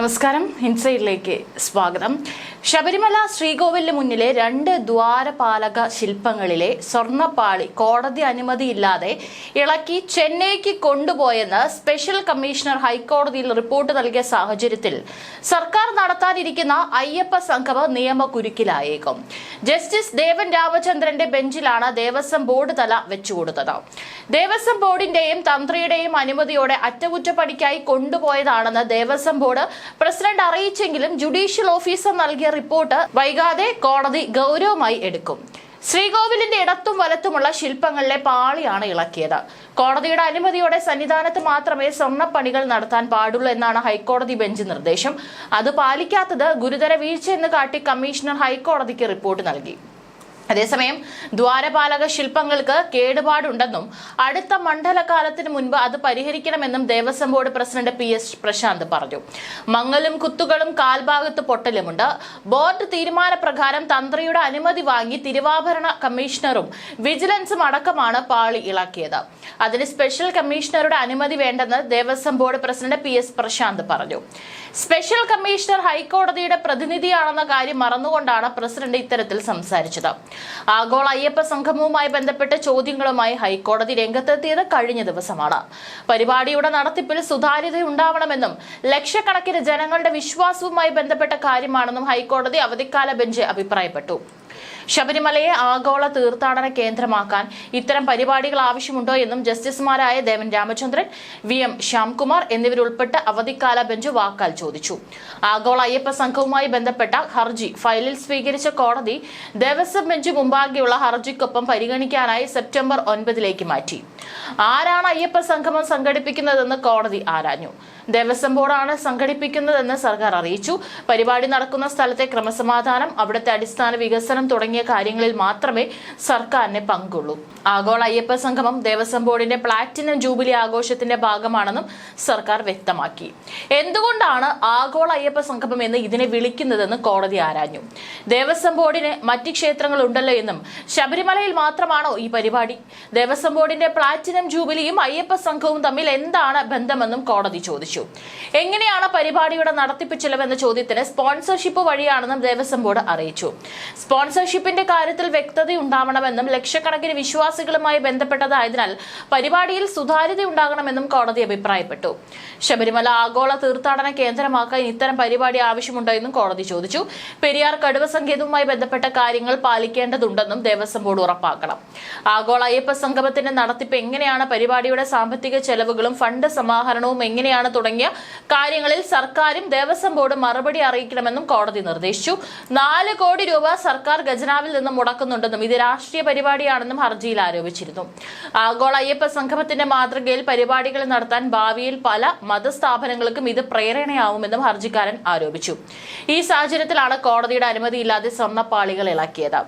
നമസ്കാരം. ഇൻസൈഡിലേക്ക് സ്വാഗതം. ശബരിമല ശ്രീകോവിലിന് മുന്നിലെ രണ്ട് ദ്വാരപാലക ശില്പങ്ങളിലെ സ്വർണപ്പാളി കോടതി അനുമതിയില്ലാതെ ഇളക്കി ചെന്നൈക്ക് കൊണ്ടുപോയെന്ന് സ്പെഷ്യൽ കമ്മീഷണർ ഹൈക്കോടതിയിൽ റിപ്പോർട്ട് നൽകിയ സാഹചര്യത്തിൽ സർക്കാർ നടത്താനിരിക്കുന്ന അയ്യപ്പ സംഗമ നിയമകുരുക്കിലായേക്കും ജസ്റ്റിസ് ദേവൻ രാമചന്ദ്രന്റെ ബെഞ്ചിലാണ് ദേവസ്വം ബോർഡ് തല വെച്ചുകൊടുത്തത്. ദേവസ്വം ബോർഡിന്റെയും തന്ത്രിയുടെയും അനുമതിയോടെ അറ്റകുറ്റപ്പണിക്കായി കൊണ്ടുപോയതാണെന്ന് ദേവസ്വം ബോർഡ് പ്രസിഡന്റ് അറിയിച്ചെങ്കിലും ജുഡീഷ്യൽ ഓഫീസർ നൽകിയ റിപ്പോർട്ട് വൈകാതെ കോടതി ഗൗരവമായി എടുക്കും. ശ്രീകോവിലിന്റെ ഇടത്തും വലത്തുമുള്ള ശില്പങ്ങളിലെ പാളിയാണ് ഇളക്കിയത്. കോടതിയുടെ അനുമതിയോടെ സന്നിധാനത്ത് മാത്രമേ സ്വർണപ്പണികൾ നടത്താൻ പാടുള്ളൂ എന്നാണ് ഹൈക്കോടതി ബെഞ്ച് നിർദ്ദേശം. അത് പാലിക്കാത്തത് ഗുരുതര വീഴ്ചയെന്ന് കാട്ടി കമ്മീഷണർ ഹൈക്കോടതിക്ക് റിപ്പോർട്ട് നൽകി. അതേസമയം ദ്വാരപാലക ശില്പങ്ങൾക്ക് കേടുപാടുണ്ടെന്നും അടുത്ത മണ്ഡലകാലത്തിന് മുൻപ് അത് പരിഹരിക്കണമെന്നും Devaswom board president P S Prashanth പറഞ്ഞു. മങ്ങലും കുത്തുകളും കാൽഭാഗത്ത് പൊട്ടലുമുണ്ട്. ബോർഡ് തീരുമാനപ്രകാരം തന്ത്രിയുടെ അനുമതി വാങ്ങി തിരുവാഭരണ കമ്മീഷണറും വിജിലൻസും അടക്കമാണ് പാളി ഇളക്കിയത്. അതിന് സ്പെഷ്യൽ കമ്മീഷണറുടെ അനുമതി വേണ്ടെന്ന് Devaswom board president P S Prashanth പറഞ്ഞു. സ്പെഷ്യൽ കമ്മീഷണർ ഹൈക്കോടതിയുടെ പ്രതിനിധിയാണെന്ന കാര്യം മറന്നുകൊണ്ടാണ് പ്രസിഡന്റ് ഇത്തരത്തിൽ സംസാരിച്ചത്. ആഗോള അയ്യപ്പ സംഗമവുമായി ബന്ധപ്പെട്ട ചോദ്യങ്ങളുമായി ഹൈക്കോടതി രംഗത്തെത്തിയത് കഴിഞ്ഞ ദിവസമാണ്. പരിപാടിയുടെ നടത്തിപ്പിൽ സുതാര്യത ഉണ്ടാവണമെന്നും ലക്ഷക്കണക്കിന് ജനങ്ങളുടെ വിശ്വാസവുമായി ബന്ധപ്പെട്ട കാര്യമാണെന്നും ഹൈക്കോടതി അവധിക്കാല ബെഞ്ച് അഭിപ്രായപ്പെട്ടു. ശബരിമലയെ ആഗോള തീർത്ഥാടന കേന്ദ്രമാക്കാൻ ഇത്തരം പരിപാടികൾ ആവശ്യമുണ്ടോ എന്നും ജസ്റ്റിസുമാരായ ദേവൻ രാമചന്ദ്രൻ വി എം ശ്യാംകുമാർ എന്നിവരുൾപ്പെട്ട അവധിക്കാല ബെഞ്ച് വാക്കാൽ ചോദിച്ചു. ആഗോള അയ്യപ്പ സംഘവുമായി ബന്ധപ്പെട്ട ഹർജി ഫയലിൽ സ്വീകരിച്ച കോടതി ദേവസ്വം ബെഞ്ച് മുമ്പാകെയുള്ള ഹർജിക്കൊപ്പം പരിഗണിക്കാനായി സെപ്റ്റംബർ ഒൻപതിലേക്ക് മാറ്റി. ആരാണ് അയ്യപ്പ സംഗമം സംഘടിപ്പിക്കുന്നതെന്ന് കോടതി ആരാഞ്ഞു? ദേവസ്വം ബോർഡാണ് സംഘടിപ്പിക്കുന്നതെന്ന് സർക്കാർ അറിയിച്ചു. പരിപാടി നടക്കുന്ന സ്ഥലത്തെ ക്രമസമാധാനം അവിടുത്തെ അടിസ്ഥാന വികസനം തുടങ്ങിയ കാര്യങ്ങളിൽ മാത്രമേ സർക്കാരിന് പങ്കുള്ളൂ. ആഗോള അയ്യപ്പ സംഗമം ദേവസ്വം ബോർഡിന്റെ പ്ലാറ്റിനം ജൂബിലി ആഘോഷത്തിന്റെ ഭാഗമാണെന്നും സർക്കാർ വ്യക്തമാക്കി. എന്തുകൊണ്ടാണ് ആഗോള അയ്യപ്പ സംഗമം എന്ന് ഇതിനെ വിളിക്കുന്നതെന്ന് കോടതി ആരാഞ്ഞു? ദേവസ്വം ബോർഡിന് മറ്റ് ക്ഷേത്രങ്ങൾ ഉണ്ടല്ലോ എന്നും ശബരിമലയിൽ മാത്രമാണോ ഈ പരിപാടി? ദേവസ്വം ബോർഡിന്റെ പ്ലാറ്റിനം ജൂബിലിയും അയ്യപ്പ സംഘവും തമ്മിൽ എന്താണ് ബന്ധമെന്നും കോടതി ചോദിച്ചു. എങ്ങനെയാണ് പരിപാടിയുടെ നടത്തിപ്പ് ചെലവെന്ന ചോദ്യത്തിന് സ്പോൺസർഷിപ്പ് വഴിയാണെന്നും ദേവസ്വം ബോർഡ് അറിയിച്ചു. സ്പോൺസർഷിപ്പിന്റെ കാര്യത്തിൽ വ്യക്തത ഉണ്ടാവണമെന്നും ലക്ഷക്കണക്കിന് വിശ്വാസികളുമായി ബന്ധപ്പെട്ടതായതിനാൽ പരിപാടിയിൽ സുതാര്യത ഉണ്ടാകണമെന്നും കോടതി അഭിപ്രായപ്പെട്ടു. ശബരിമല ആഗോള തീർത്ഥാടന കേന്ദ്രമാക്കാൻ ഇത്തരം പരിപാടി ആവശ്യമുണ്ടോ എന്നും കോടതി ചോദിച്ചു. പെരിയാർ കടുവ സങ്കേതവുമായി ബന്ധപ്പെട്ട കാര്യങ്ങൾ പാലിക്കേണ്ടതുണ്ടെന്നും ദേവസ്വം ബോർഡ് ഉറപ്പാക്കണം. ആഗോള അയ്യപ്പ സംഗമത്തിന്റെ നടത്തിപ്പ് എങ്ങനെയാണ് പരിപാടിയുടെ സാമ്പത്തിക ചെലവുകളും ഫണ്ട് സമാഹരണവും എങ്ങനെയാണ് തുടങ്ങിയ കാര്യങ്ങളിൽ സർക്കാരും ദേവസ്വം ബോർഡും മറുപടി അറിയിക്കണമെന്നും കോടതി നിർദ്ദേശിച്ചു. നാല് കോടി രൂപ സർക്കാർ ഖജനാവിൽ നിന്ന് മുടക്കുന്നുണ്ടെന്നും ഇത് രാഷ്ട്രീയ പരിപാടിയാണെന്നും ഹർജിയിൽ ആരോപിച്ചിരുന്നു. ആഗോള അയ്യപ്പ സംഗമത്തിന്റെ മാതൃകയിൽ പരിപാടികൾ നടത്താൻ ഭാവിയിൽ പല മതസ്ഥാപനങ്ങൾക്കും ഇത് പ്രേരണയാവുമെന്നും ഹർജിക്കാരൻ ആരോപിച്ചു. ഈ സാഹചര്യത്തിലാണ് കോടതിയുടെ അനുമതിയില്ലാതെ സ്വർണപ്പാളികൾ ഇളക്കിയത്.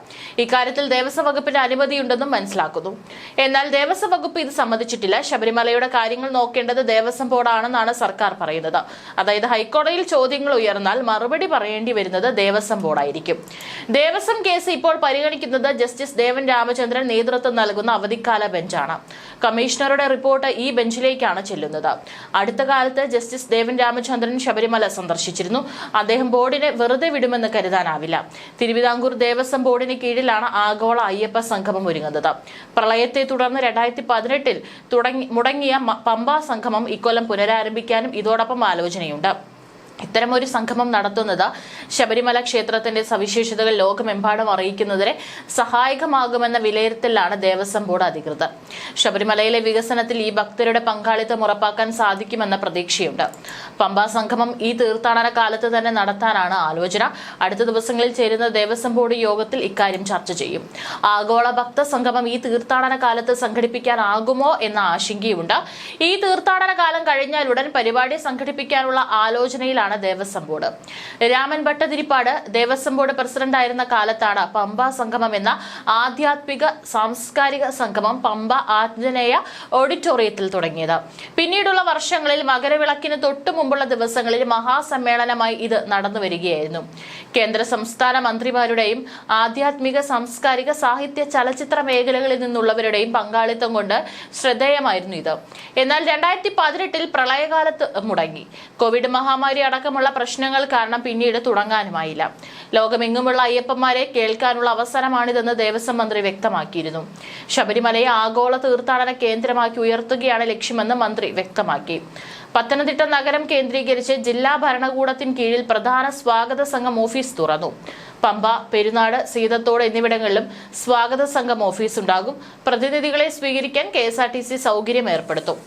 ഇക്കാര്യത്തിൽ ദേവസ്വം വകുപ്പിന്റെ അനുമതിയുണ്ടെന്നും മനസ്സിലാക്കുന്നു. എന്നാൽ ദേവസ്വം ഇത് സമ്മതിച്ചിട്ടില്ല ശബരിമലയുടെ കാര്യങ്ങൾ നോക്കേണ്ടത് ദേവസ്വം ബോർഡാണെന്നാണ് സർക്കാർ പറയുന്നത്. അതായത് ഹൈക്കോടതിയിൽ ചോദ്യങ്ങൾ ഉയർന്നാൽ മറുപടി പറയേണ്ടി വരുന്നത് ദേവസ്വം ബോർഡായിരിക്കും. ദേവസ്വം കേസ് ഇപ്പോൾ പരിഗണിക്കുന്നത് ജസ്റ്റിസ് ദേവൻ രാമചന്ദ്രൻ നേതൃത്വം നൽകുന്ന അവധിക്കാല ബെഞ്ചാണ്. കമ്മീഷണറുടെ റിപ്പോർട്ട് ഈ ബെഞ്ചിലേക്കാണ് ചെല്ലുന്നത്. അടുത്ത കാലത്ത് ജസ്റ്റിസ് ദേവൻ രാമചന്ദ്രൻ ശബരിമല സന്ദർശിച്ചിരുന്നു. അദ്ദേഹം ബോർഡിനെ വെറുതെ വിടുമെന്ന് കരുതാനാവില്ല. തിരുവിതാംകൂർ ദേവസ്വം ബോർഡിന് കീഴിലാണ് ആഗോള അയ്യപ്പ സംഗമം ഒരുങ്ങുന്നത്. പ്രളയത്തെ തുടർന്ന് രണ്ടായിരത്തി പതിനെട്ടിൽ തുടങ്ങി മുടങ്ങിയ പമ്പാ സംഗമം ഇക്കൊല്ലം പുനരാരംഭിക്കാനും ഇതോടൊപ്പം ആലോചനയുണ്ട്. ഇത്തരമൊരു സംഗമം നടത്തുന്നത് ശബരിമല ക്ഷേത്രത്തിന്റെ സവിശേഷതകൾ ലോകമെമ്പാടും അറിയിക്കുന്നതിന് സഹായകമാകുമെന്ന വിലയിരുത്തലാണ് ദേവസ്വം ബോർഡ് അധികൃതർ. ശബരിമലയിലെ വികസനത്തിൽ ഈ ഭക്തരുടെ പങ്കാളിത്തം ഉറപ്പാക്കാൻ സാധിക്കുമെന്ന പ്രതീക്ഷയുണ്ട്. പമ്പാ സംഗമം ഈ തീർത്ഥാടന കാലത്ത് തന്നെ നടത്താനാണ് ആലോചന. അടുത്ത ദിവസങ്ങളിൽ ചേരുന്ന ദേവസ്വം ബോർഡ് യോഗത്തിൽ ഇക്കാര്യം ചർച്ച ചെയ്യും. ആഗോള ഭക്ത സംഗമം ഈ തീർത്ഥാടന കാലത്ത് സംഘടിപ്പിക്കാനാകുമോ എന്ന ആശങ്കയുണ്ട്. ഈ തീർത്ഥാടന കാലം കഴിഞ്ഞാൽ ഉടൻ പരിപാടി സംഘടിപ്പിക്കാനുള്ള ആലോചനയിലാണ് ദേവസ്വം ബോർഡ്. രാമൻ ഭട്ടതിരിപ്പാട് ദേവസ്വം ബോർഡ് പ്രസിഡന്റായിരുന്ന കാലത്താണ് പമ്പ സംഗമം എന്ന ആധ്യാത്മിക സാംസ്കാരിക സംഗമം പമ്പ ആഞ്ജനേയ ഓഡിറ്റോറിയത്തിൽ തുടങ്ങിയത്. പിന്നീടുള്ള വർഷങ്ങളിൽ മകരവിളക്കിന് തൊട്ടു മുമ്പുള്ള ദിവസങ്ങളിൽ മഹാസമ്മേളനമായി ഇത് നടന്നു വരികയായിരുന്നു. കേന്ദ്ര സംസ്ഥാന മന്ത്രിമാരുടെയും ആധ്യാത്മിക സാംസ്കാരിക സാഹിത്യ ചലച്ചിത്ര മേഖലകളിൽ നിന്നുള്ളവരുടെയും പങ്കാളിത്തം കൊണ്ട് ശ്രദ്ധേയമായിരുന്നു ഇത്. എന്നാൽ രണ്ടായിരത്തി പതിനെട്ടിൽ പ്രളയകാലത്ത് മുടങ്ങി. കോവിഡ് മഹാമാരി അടക്കം അടക്കമുള്ള പ്രശ്നങ്ങൾ കാരണം പിന്നീട് തുടങ്ങാനുമായില്ല. ലോകമെങ്ങുമുള്ള അയ്യപ്പന്മാരെ കേൾക്കാനുള്ള അവസരമാണിതെന്ന് ദേവസ്വം മന്ത്രി വ്യക്തമാക്കിയിരുന്നു. ശബരിമലയെ ആഗോള തീർത്ഥാടന കേന്ദ്രമാക്കി ഉയർത്തുകയാണ് ലക്ഷ്യമെന്ന് മന്ത്രി വ്യക്തമാക്കി. പത്തനംതിട്ട നഗരം കേന്ദ്രീകരിച്ച് ജില്ലാ ഭരണകൂടത്തിന് കീഴിൽ പ്രധാന സ്വാഗത സംഘം ഓഫീസ് തുറന്നു. പമ്പ പെരുന്നാട് സീതത്തോട് എന്നിവിടങ്ങളിലും സ്വാഗത സംഘം ഓഫീസ് ഉണ്ടാകും പ്രതിനിധികളെ സ്വീകരിക്കാൻ K S R T C സൗകര്യം ഏർപ്പെടുത്തും.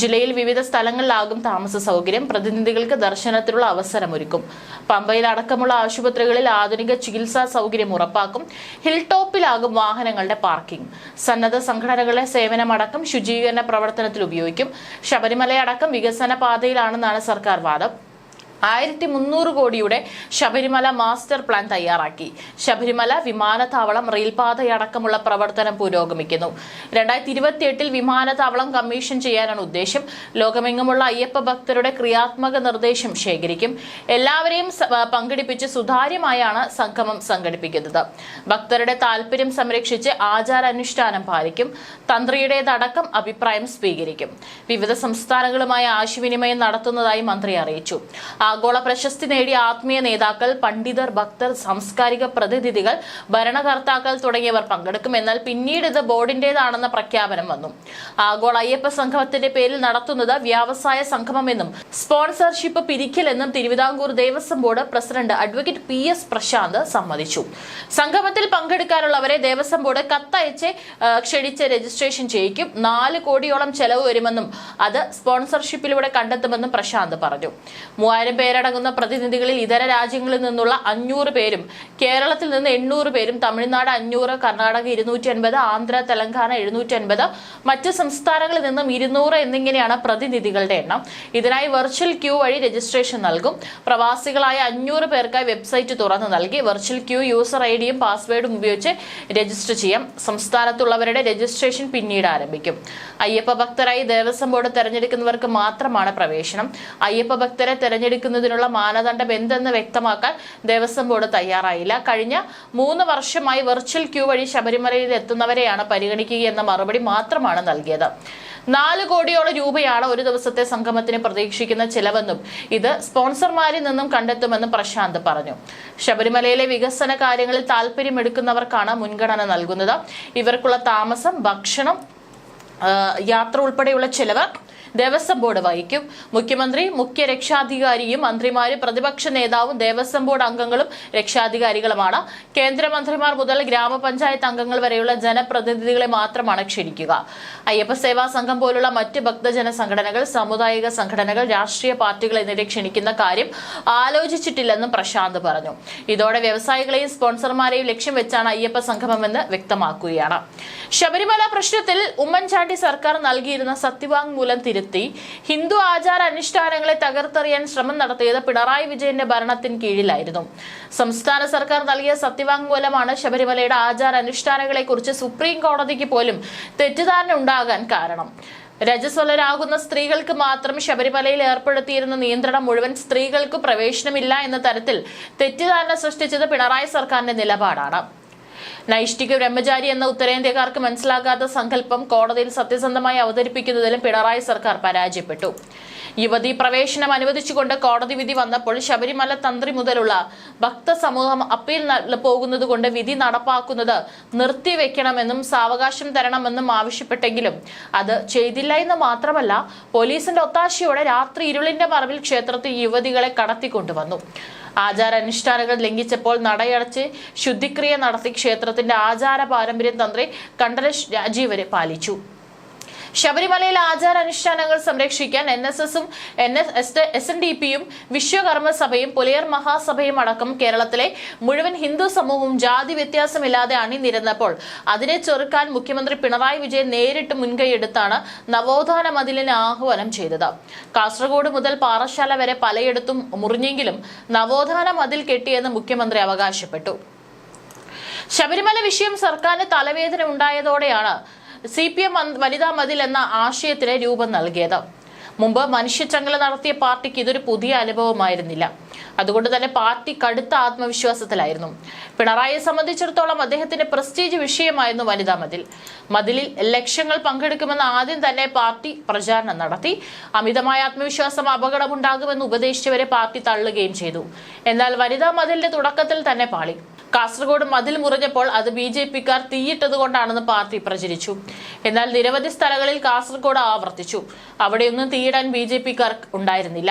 ജില്ലയിൽ വിവിധ സ്ഥലങ്ങളിലാകും താമസ സൗകര്യം. പ്രതിനിധികൾക്ക് ദർശനത്തിനുള്ള അവസരമൊരുക്കും പമ്പയിൽ അടക്കമുള്ള ആശുപത്രികളിൽ ആധുനിക ചികിത്സാ സൗകര്യം ഉറപ്പാക്കും. ഹിൽ ടോപ്പിലാകും വാഹനങ്ങളുടെ പാർക്കിംഗ്. സന്നദ്ധ സംഘടനകളെ സേവനമടക്കം ശുചീകരണ പ്രവർത്തനത്തിൽ ഉപയോഗിക്കും. ശബരിമലയടക്കം വികസന പാതയിലാണെന്നാണ് സർക്കാർ വാദം. ആയിരത്തി മുന്നൂറ് കോടിയുടെ ശബരിമല മാസ്റ്റർ പ്ലാൻ തയ്യാറാക്കി. ശബരിമല വിമാനത്താവളം റെയിൽപാതയടക്കമുള്ള പ്രവർത്തനം പുരോഗമിക്കുന്നു. രണ്ടായിരത്തി ഇരുപത്തിയെട്ടിൽ വിമാനത്താവളം കമ്മീഷൻ ചെയ്യാനാണ് ഉദ്ദേശം. ലോകമെങ്ങുമുള്ള അയ്യപ്പ ഭക്തരുടെ ക്രിയാത്മക നിർദ്ദേശം ശേഖരിക്കും. എല്ലാവരെയും പങ്കെടുപ്പിച്ച് സുതാര്യമായാണ് സംഗമം സംഘടിപ്പിക്കുന്നത്. ഭക്തരുടെ താല്പര്യം സംരക്ഷിച്ച് ആചാരാനുഷ്ഠാനം പാലിക്കും. തന്ത്രിയുടേതടക്കം അഭിപ്രായം സ്വീകരിക്കും. വിവിധ സംസ്ഥാനങ്ങളുമായി ആശയവിനിമയം നടത്തുന്നതായി മന്ത്രി അറിയിച്ചു. ആഗോള പ്രശസ്തി നേടിയ ആത്മീയ നേതാക്കൾ പണ്ഡിതർ ഭക്തർ സാംസ്കാരിക പ്രതിനിധികൾ ഭരണകർത്താക്കൾ തുടങ്ങിയവർ പങ്കെടുക്കും. എന്നാൽ പിന്നീട് ഇത് ബോർഡിന്റേതാണെന്ന പ്രഖ്യാപനം വന്നു. ആഗോള അയ്യപ്പ സംഗമത്തിന്റെ പേരിൽ നടത്തുന്നത് വ്യാവസായ സംഗമമെന്നും sponsorship പിരിക്കലെന്നും Thiruvithamkoor Devaswom board president advocate P S Prashanth സമ്മതിച്ചു. സംഗമത്തിൽ പങ്കെടുക്കാനുള്ളവരെ ദേവസ്വം ബോർഡ് കത്തയച്ച് ക്ഷണിച്ച് രജിസ്ട്രേഷൻ ചെയ്യിക്കും. നാല് കോടിയോളം ചെലവ് വരുമെന്നും അത് സ്പോൺസർഷിപ്പിലൂടെ കണ്ടെത്തുമെന്നും പ്രശാന്ത് പറഞ്ഞു. മൂവായിരം പേരടങ്ങുന്ന പ്രതിനിധികളിൽ ഇതര രാജ്യങ്ങളിൽ നിന്നുള്ള അഞ്ഞൂറ് പേരും കേരളത്തിൽ നിന്ന് എണ്ണൂറ് പേരും തമിഴ്നാട് അഞ്ഞൂറ് കർണാടക ഇരുന്നൂറ്റി അൻപത് ആന്ധ്ര തെലങ്കാന എഴുന്നൂറ്റി അൻപത് മറ്റ് സംസ്ഥാനങ്ങളിൽ നിന്നും ഇരുന്നൂറ് എന്നിങ്ങനെയാണ് പ്രതിനിധികളുടെ എണ്ണം. ഇതിനായി വെർച്വൽ ക്യൂ വഴി രജിസ്ട്രേഷൻ നൽകും. പ്രവാസികളായ അഞ്ഞൂറ് പേർക്കായി വെബ്സൈറ്റ് തുറന്നു നൽകി. വെർച്വൽ ക്യൂ യൂസർ ഐ ഡിയും പാസ്വേഡും ഉപയോഗിച്ച് രജിസ്റ്റർ ചെയ്യാം. സംസ്ഥാനത്തുള്ളവരുടെ രജിസ്ട്രേഷൻ പിന്നീട് ആരംഭിക്കും. അയ്യപ്പ ഭക്തരായി ദേവസ്വം ബോർഡ് തെരഞ്ഞെടുക്കുന്നവർക്ക് മാത്രമാണ് പ്രവേശനം. അയ്യപ്പ ഭക്തരെ തെരഞ്ഞെടുക്കുന്നതിനുള്ള മാനദണ്ഡം എന്തെന്ന് വ്യക്തമാക്കാൻ ദേവസ്വം ബോർഡ് തയ്യാറായില്ല. കഴിഞ്ഞ മൂന്ന് വർഷമായി വെർച്വൽ ക്യൂ വഴി ശബരിമലയിൽ എത്തുന്നവരെയാണ് പരിഗണിക്കുകയെന്ന മറുപടി മാത്രമാണ് നൽകിയത്. നാല് കോടിയോളം രൂപയാണ് ഒരു ദിവസത്തെ സംഗമത്തിന് പ്രതീക്ഷിക്കുന്ന ചിലവെന്നും ഇത് സ്പോൺസർമാരിൽ നിന്നും കണ്ടെത്തുമെന്നും പ്രശാന്ത് പറഞ്ഞു. ശബരിമലയിലെ വികസന കാര്യങ്ങളിൽ താല്പര്യമെടുക്കുന്നവർക്കാണ് മുൻഗണന നൽകുന്നത്. ഇവർക്കുള്ള താമസം ഭക്ഷണം യാത്ര ഉൾപ്പെടെയുള്ള ചിലവ് ദേവസ്വം ബോർഡ് വഹിക്കും. മുഖ്യമന്ത്രി മുഖ്യ രക്ഷാധികാരിയും മന്ത്രിമാരും പ്രതിപക്ഷ നേതാവും ദേവസ്വം ബോർഡ് അംഗങ്ങളും രക്ഷാധികാരികളുമാണ്. കേന്ദ്രമന്ത്രിമാർ മുതൽ ഗ്രാമപഞ്ചായത്ത് അംഗങ്ങൾ വരെയുള്ള ജനപ്രതിനിധികളെ മാത്രമാണ് ക്ഷണിക്കുക. അയ്യപ്പ സേവാ സംഘം പോലുള്ള മറ്റ് ഭക്തജന സംഘടനകൾ സാമുദായിക സംഘടനകൾ രാഷ്ട്രീയ പാർട്ടികൾ എന്നിവരെ ക്ഷണിക്കുന്ന കാര്യം ആലോചിച്ചിട്ടില്ലെന്നും പ്രശാന്ത് പറഞ്ഞു. ഇതോടെ വ്യവസായികളെയും സ്പോൺസർമാരെയും ലക്ഷ്യം വെച്ചാണ് അയ്യപ്പ സംഗമമെന്ന് വ്യക്തമാക്കുകയാണ്. ശബരിമല പ്രശ്നത്തിൽ ഉമ്മൻചാണ്ടി സർക്കാർ നൽകിയിരുന്ന സത്യവാങ്മൂലം തിരുത്തി ഹിന്ദു ആചാര അനുഷ്ഠാനങ്ങളെ തകർത്തെറിയാൻ ശ്രമം നടത്തിയത് പിണറായി വിജയന്റെ ഭരണത്തിന് കീഴിലായിരുന്നു. സംസ്ഥാന സർക്കാർ നൽകിയ സത്യവാങ്മൂലമാണ് ശബരിമലയുടെ ആചാര അനുഷ്ഠാനങ്ങളെ കുറിച്ച് സുപ്രീം കോടതിക്ക് പോലും തെറ്റിദ്ധാരണ ഉണ്ടാകാൻ കാരണം. രജസ്വലരാകുന്ന സ്ത്രീകൾക്ക് മാത്രം ശബരിമലയിൽ ഏർപ്പെടുത്തിയിരുന്ന നിയന്ത്രണം മുഴുവൻ സ്ത്രീകൾക്ക് പ്രവേശനമില്ല എന്ന തരത്തിൽ തെറ്റിദ്ധാരണ സൃഷ്ടിച്ചത് പിണറായി സർക്കാരിന്റെ നിലപാടാണ്. നൈഷ്ഠിക ബ്രഹ്മചാരി എന്ന ഉത്തരേന്ത്യക്കാർക്ക് മനസ്സിലാകാത്ത സങ്കല്പം കോടതിയിൽ സത്യസന്ധമായി അവതരിപ്പിക്കുന്നതിലും പിണറായി സർക്കാർ പരാജയപ്പെട്ടു. യുവതി പ്രവേശനം അനുവദിച്ചുകൊണ്ട് കോടതി വിധി വന്നപ്പോൾ ശബരിമല തന്ത്രി മുതലുള്ള ഭക്ത സമൂഹം അപ്പീൽ പോകുന്നതുകൊണ്ട് വിധി നടപ്പാക്കുന്നത് നിർത്തിവെക്കണമെന്നും സാവകാശം തരണമെന്നും ആവശ്യപ്പെട്ടെങ്കിലും അത് ചെയ്തില്ല എന്ന് മാത്രമല്ല പോലീസിന്റെ ഒത്താശയോടെ രാത്രി ഇരുളിന്റെ മറവിൽ ക്ഷേത്രത്തിൽ യുവതികളെ കടത്തിക്കൊണ്ടുവന്നു. ആചാരാനുഷ്ഠാനങ്ങൾ ലംഘിച്ചപ്പോൾ നടയടച്ച് ശുദ്ധിക്രിയ നടത്തി ക്ഷേത്രത്തിന്റെ ആചാര പാരമ്പര്യം തന്ത്രി കണ്ഠരശ് രാജീവരെ പാലിച്ചു. ശബരിമലയിൽ ആചാരാനുഷ്ഠാനങ്ങൾ സംരക്ഷിക്കാൻ N S S S N D പിയും വിശ്വകർമ്മ സഭയും പുലയർ മഹാസഭയും അടക്കം കേരളത്തിലെ മുഴുവൻ ഹിന്ദു സമൂഹവും ജാതി വ്യത്യാസമില്ലാതെ അണിനിരന്നപ്പോൾ അതിനെ ചെറുക്കാൻ മുഖ്യമന്ത്രി പിണറായി വിജയൻ നേരിട്ട് മുൻകൈയെടുത്താണ് നവോത്ഥാന മതിലിന് ആഹ്വാനം ചെയ്തത്. കാസർഗോഡ് മുതൽ പാറശാല വരെ പലയിടത്തും മുറിഞ്ഞെങ്കിലും നവോത്ഥാന മതിൽ കെട്ടിയെന്ന് മുഖ്യമന്ത്രി അവകാശപ്പെട്ടു. ശബരിമല വിഷയം സർക്കാരിന് തലവേദന ഉണ്ടായതോടെയാണ് സി പി എം വനിതാ മതിൽ എന്ന ആശയത്തിന് രൂപം നൽകിയത്. മുമ്പ് മനുഷ്യച്ചങ്ങല നടത്തിയ പാർട്ടിക്ക് ഇതൊരു പുതിയ അനുഭവമായിരുന്നില്ല. അതുകൊണ്ട് തന്നെ പാർട്ടി കടുത്ത ആത്മവിശ്വാസത്തിലായിരുന്നു. പിണറായിയെ സംബന്ധിച്ചിടത്തോളം അദ്ദേഹത്തിന്റെ പ്രസ്റ്റീജ് വിഷയമായിരുന്നു വനിതാ മതിൽ. മതിലിൽ ലക്ഷങ്ങൾ പങ്കെടുക്കുമെന്ന് ആദ്യം തന്നെ പാർട്ടി പ്രചാരണം നടത്തി. അമിതമായ ആത്മവിശ്വാസം അപകടമുണ്ടാകുമെന്ന് ഉപദേശിച്ചവരെ പാർട്ടി തള്ളുകയും ചെയ്തു. എന്നാൽ വനിതാ മതിലിന്റെ തുടക്കത്തിൽ തന്നെ പാളി. കാസർഗോഡ് മതിൽ മുറിഞ്ഞപ്പോൾ അത് ബി ജെ പിക്കാർ തീയിട്ടതുകൊണ്ടാണെന്ന് പാർട്ടി പ്രചരിച്ചു. എന്നാൽ നിരവധി സ്ഥലങ്ങളിൽ കാസർഗോഡ് ആവർത്തിച്ചു. അവിടെയൊന്നും തീയിടാൻ ബി ജെ പിക്കാർ ഉണ്ടായിരുന്നില്ല.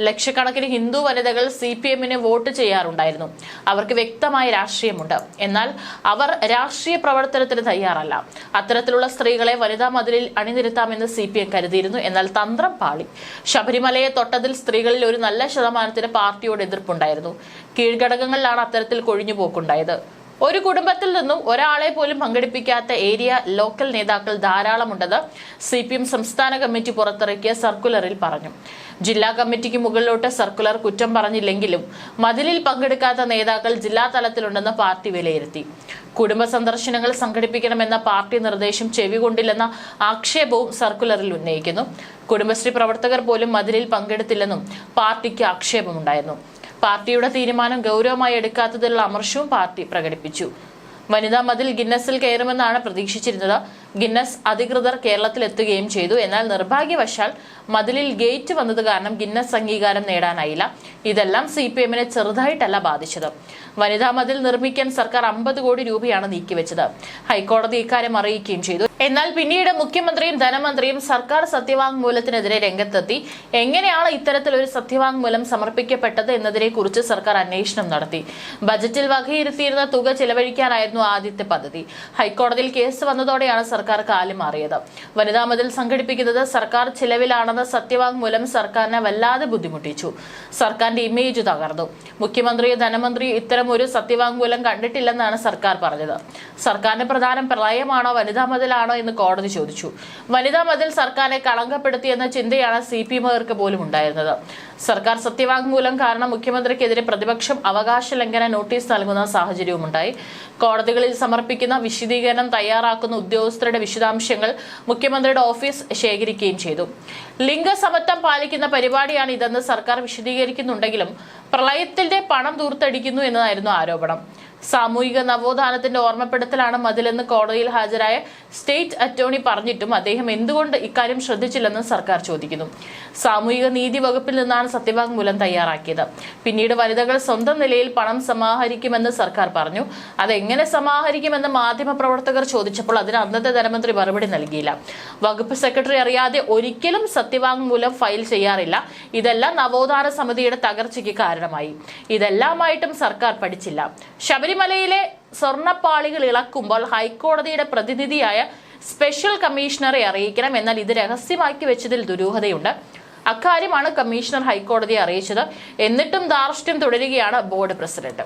ലക്ഷക്കണക്കിന് ഹിന്ദു വനിതകൾ സി പി എമ്മിന് വോട്ട് ചെയ്യാറുണ്ടായിരുന്നു. അവർക്ക് വ്യക്തമായ രാഷ്ട്രീയമുണ്ട്. എന്നാൽ അവർ രാഷ്ട്രീയ പ്രവർത്തനത്തിന് തയ്യാറല്ല. അത്തരത്തിലുള്ള സ്ത്രീകളെ വനിതാ മതിലിൽ അണിനിരത്താമെന്ന് സി പി എം കരുതിയിരുന്നു. എന്നാൽ തന്ത്രം പാളി. ശബരിമലയെ തൊട്ടതിൽ സ്ത്രീകളിൽ ഒരു നല്ല ശതമാനത്തിന് പാർട്ടിയോട് എതിർപ്പുണ്ടായിരുന്നു. കീഴ്ഘടകങ്ങളിലാണ് അത്തരത്തിൽ കൊഴിഞ്ഞുപോക്കുണ്ടായത് ഒരു കുടുംബത്തിൽ നിന്നും ഒരാളെ പോലും പങ്കെടുപ്പിക്കാത്ത ഏരിയ ലോക്കൽ നേതാക്കൾ ധാരാളമുണ്ടെന്ന് സി പി എം സംസ്ഥാന കമ്മിറ്റി പുറത്തിറക്കിയ സർക്കുലറിൽ പറഞ്ഞു. ജില്ലാ കമ്മിറ്റിക്ക് മുകളിലോട്ട് സർക്കുലർ കുറ്റം പറഞ്ഞില്ലെങ്കിലും മതിലിൽ പങ്കെടുക്കാത്ത നേതാക്കൾ ജില്ലാ തലത്തിലുണ്ടെന്ന് പാർട്ടി വിലയിരുത്തി. കുടുംബ സന്ദർശനങ്ങൾ സംഘടിപ്പിക്കണമെന്ന പാർട്ടി നിർദ്ദേശം ചെവികൊണ്ടില്ലെന്ന ആക്ഷേപവും സർക്കുലറിൽ ഉന്നയിക്കുന്നു. കുടുംബശ്രീ പ്രവർത്തകർ പോലും മതിലിൽ പങ്കെടുത്തില്ലെന്നും പാർട്ടിക്ക് ആക്ഷേപമുണ്ടായിരുന്നു. പാർട്ടിയുടെ തീരുമാനം ഗൗരവമായി എടുക്കാത്തതിലുള്ള അമർഷവും പാർട്ടി പ്രകടിപ്പിച്ചു. വനിതാ മതിൽ ഗിന്നസിൽ കയറുമെന്നാണ് പ്രതീക്ഷിച്ചിരുന്നത്. ഗിന്നസ് അധികൃതർ കേരളത്തിൽ എത്തുകയും ചെയ്തു. എന്നാൽ നിർഭാഗ്യവശാൽ മതിലിൽ ഗേറ്റ് വന്നത് കാരണം ഗിന്നസ് അംഗീകാരം നേടാനായില്ല. ഇതെല്ലാം സി പി എമ്മിനെ ചെറുതായിട്ടല്ല ബാധിച്ചത്. വനിതാ മതിൽ നിർമ്മിക്കാൻ സർക്കാർ അമ്പത് കോടി രൂപയാണ് നീക്കിവെച്ചത്. ഹൈക്കോടതി ഇക്കാര്യം അറിയിക്കുകയും ചെയ്തു. എന്നാൽ പിന്നീട് മുഖ്യമന്ത്രിയും ധനമന്ത്രിയും സർക്കാർ സത്യവാങ്മൂലത്തിനെതിരെ രംഗത്തെത്തി. എങ്ങനെയാണ് ഇത്തരത്തിൽ ഒരു സത്യവാങ്മൂലം സമർപ്പിക്കപ്പെട്ടത് എന്നതിനെ കുറിച്ച് സർക്കാർ അന്വേഷണം നടത്തി. ബജറ്റിൽ വകയിരുത്തിയിരുന്ന തുക ചെലവഴിക്കാനായിരുന്നു ആദ്യത്തെ പദ്ധതി. ഹൈക്കോടതിയിൽ കേസ് വന്നതോടെയാണ് സർക്കാർ കാലുമാറിയത് വനിതാ മതിൽ സംഘടിപ്പിക്കുന്നത് സർക്കാർ ചിലവിലാണെന്ന സത്യവാങ്മൂലം സർക്കാരിനെ വല്ലാതെ ബുദ്ധിമുട്ടിച്ചു. സർക്കാരിന്റെ ഇമേജ് തകർന്നു. മുഖ്യമന്ത്രിയും ധനമന്ത്രിയും ഇത്തരം ഒരു സത്യവാങ്മൂലം കണ്ടിട്ടില്ലെന്നാണ് സർക്കാർ പറഞ്ഞത്. സർക്കാരിന്റെ പ്രധാനം പ്രളയമാണോ വനിതാ മതിലാണോ എന്ന് കോടതി ചോദിച്ചു. വനിതാ മതിൽ സർക്കാരിനെ കളങ്കപ്പെടുത്തിയെന്ന ചിന്തയാണ് സി പി എമ്മുകാർക്ക് പോലും ഉണ്ടായിരുന്നത്. സർക്കാർ സത്യവാങ്മൂലം കാരണം മുഖ്യമന്ത്രിക്കെതിരെ പ്രതിപക്ഷം അവകാശ ലംഘന നോട്ടീസ് നൽകുന്ന സാഹചര്യവുമുണ്ടായി. കോടതികളിൽ സമർപ്പിക്കുന്ന വിശദീകരണം തയ്യാറാക്കുന്ന ഉദ്യോഗസ്ഥരുടെ വിശദാംശങ്ങൾ മുഖ്യമന്ത്രിയുടെ ഓഫീസ് ശേഖരിക്കുകയും ചെയ്തു. ലിംഗസമത്വം പാലിക്കുന്ന പരിപാടിയാണ് ഇതെന്ന് സർക്കാർ വിശദീകരിക്കുന്നുണ്ടെങ്കിലും പ്രളയത്തിന്റെ പണം ദൂർത്തടിക്കുന്നു എന്നതായിരുന്നു ആരോപണം. സാമൂഹിക നവോത്ഥാനത്തിന്റെ ഓർമ്മപ്പെടുത്തലാണ് മതിലെന്ന് കോടതിയിൽ ഹാജരായ സ്റ്റേറ്റ് അറ്റോർണി പറഞ്ഞിട്ടും അദ്ദേഹം എന്തുകൊണ്ട് ഇക്കാര്യം ശ്രദ്ധിച്ചില്ലെന്ന് സർക്കാർ ചോദിക്കുന്നു. സാമൂഹിക നീതി വകുപ്പിൽ നിന്നാണ് സത്യവാങ്മൂലം തയ്യാറാക്കിയത്. പിന്നീട് വനിതകൾ സ്വന്തം നിലയിൽ പണം സമാഹരിക്കുമെന്ന് സർക്കാർ പറഞ്ഞു. അതെങ്ങനെ സമാഹരിക്കുമെന്ന് മാധ്യമപ്രവർത്തകർ ചോദിച്ചപ്പോൾ അതിന് അന്നത്തെ ധനമന്ത്രി മറുപടി നൽകിയില്ല. വകുപ്പ് സെക്രട്ടറി അറിയാതെ ഒരിക്കലും സത്യവാങ്മൂലം ഫയൽ ചെയ്യാറില്ല. ഇതെല്ലാം നവോത്ഥാന സമിതിയുടെ തകർച്ചയ്ക്ക് കാരണമായി. ഇതെല്ലാമായിട്ടും സർക്കാർ പഠിച്ചില്ല. ശബരിമലയിലെ സ്വർണപ്പാളികൾ ഇളക്കുമ്പോൾ ഹൈക്കോടതിയുടെ പ്രതിനിധിയായ സ്പെഷ്യൽ കമ്മീഷണറെ അറിയിക്കണം എന്നാൽ ഇത് രഹസ്യമാക്കി വെച്ചതിൽ ദുരൂഹതയുണ്ട്. അക്കാര്യമാണ് കമ്മീഷണർ ഹൈക്കോടതിയെ അറിയിച്ചത്. എന്നിട്ടും ധാർഷ്ട്യം തുടരുകയാണ് ബോർഡ് പ്രസിഡന്റ്.